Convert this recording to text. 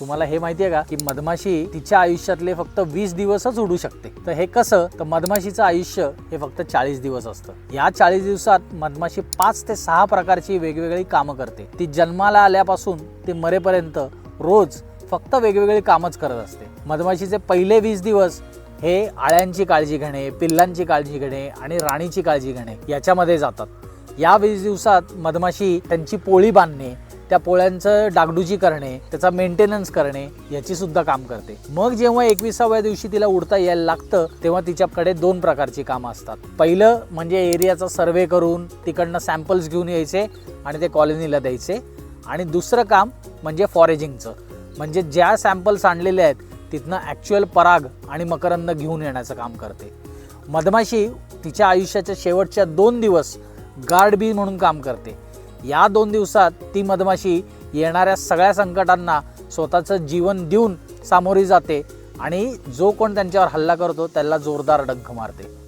तुम्हाला हे माहितीये का की मधमाशी तिच्या आयुष्यातले फक्त वीस दिवसच उडू शकते. तर हे कसं तर मधमाशीचं आयुष्य हे फक्त चाळीस दिवस असतं. या चाळीस दिवसात मधमाशी पाच ते सहा प्रकारची वेगवेगळी कामं करते. ती जन्माला आल्यापासून ते मरेपर्यंत रोज फक्त वेगवेगळी कामच करत असते. मधमाशीचे पहिले वीस दिवस हे आळ्यांची काळजी घेणे पिल्लांची काळजी घेणे आणि राणीची काळजी घेणे याच्यामध्ये जातात. या वीस दिवसात मधमाशी त्यांची पोळी बांधणे त्या पोळ्यांचं डागडुजी करणे त्याचा मेंटेनन्स करणे याची सुद्धा काम करते. मग जेव्हा एकविसाव्या दिवशी तिला उडता यायला लागतं तेव्हा तिच्याकडे दोन प्रकारची कामं असतात. पहिलं म्हणजे एरियाचा सर्वे करून तिकडनं सॅम्पल्स घेऊन यायचे आणि ते कॉलनीला द्यायचे. आणि दुसरं काम म्हणजे फॉरेजिंगचं म्हणजे ज्या सॅम्पल्स आणलेले आहेत तिथनं ॲक्च्युअल पराग आणि मकरंद घेऊन येण्याचं काम करते. मधमाशी तिच्या आयुष्याच्या शेवटच्या दोन दिवस गार्ड बी म्हणून काम करते. या दोन दिवसात ती मधमाशी येणाऱ्या सगळ्या संकटांना स्वतःचं जीवन देऊन सामोरी जाते आणि जो कोण त्यांच्यावर हल्ला करतो त्याला जोरदार डंख मारते.